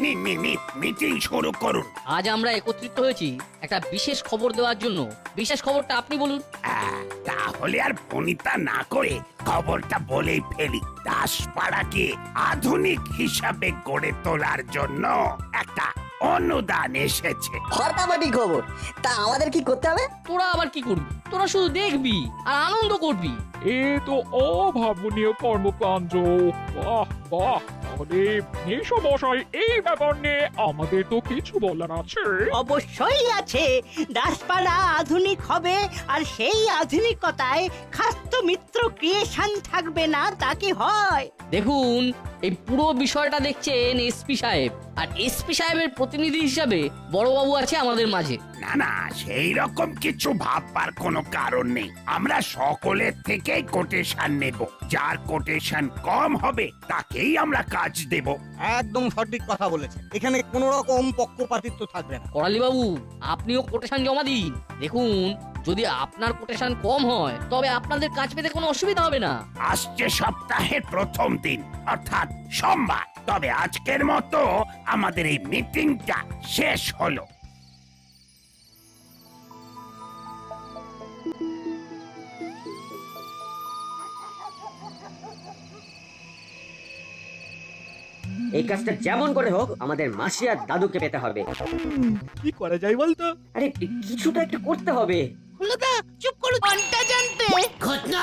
Me- me- me- meeting শুরু করুন। আজ আমরা একত্রিত হয়েছি একটা বিশেষ খবর দেওয়ার জন্য। বিশেষ খবরটা আপনি বলুন। আহ, তাহলে আর ফোনিতা না করে খবরটা বলেই ফেলি। দাসপাড়াকে আধুনিক হিসাবে গড়ে তোলার জন্য একটা অনুদান এসেছে। ফাটাফাটি খবর। তা আমাদের কি করতে হবে? তোরা আবার কি করবি? তোরা শুধু দেখবি আর আনন্দ করবি। এ তো অভাবনীয় কর্মকাণ্ড। বাহ বাহ। তাহলে মশাই এই ব্যাপার নিয়ে আমাদের তো কিছু বলার আছে। অবশ্যই আছে। দাসপাড়া আধুনিক হবে আর সেই আধুনিকতায় খাদ্য মিত্র ক্রিয়েশন থাকবে না তা কি হয়? দেখুন এই পুরো বিষয়টা দেখছেন এসপি সাহেব। আর এসপি সাহেবের প্রতিনিধি হিসাবে বড়বাবু আছে আমাদের মাঝে। না না সেই রকম কিছু ভাববার কোনো কারণ নেই। আমরা সকলের থেকেই কোটেশন নেব। যার কোটেশন কম হবে তাকেই আমরা কাজ দেব। একদম সঠিক কথা বলেছেন। এখানে কোনো রকম পক্ষপাতিত্ব থাকবে না। করালি বাবু আপনিও কোটেশন জমা দিন। দেখুন যদি আপনার কোটেশন কম হয় তবে আপনাদের কাজ পেতে কোনো অসুবিধা হবে না। আসছে সপ্তাহের প্রথম দিন অর্থাৎ সোমবার। তবে আজকের মতো আমাদের এই মিটিংটা শেষ হলো। এই কাজটা যেমন করে হোক আমাদের মাসি আর দাদুকে পেতে হবে। কি করা যায় বলতো? আরে কিছুটা একটা করতে হবে। চুপ করো ঘণ্টা জানতে। ঘটনা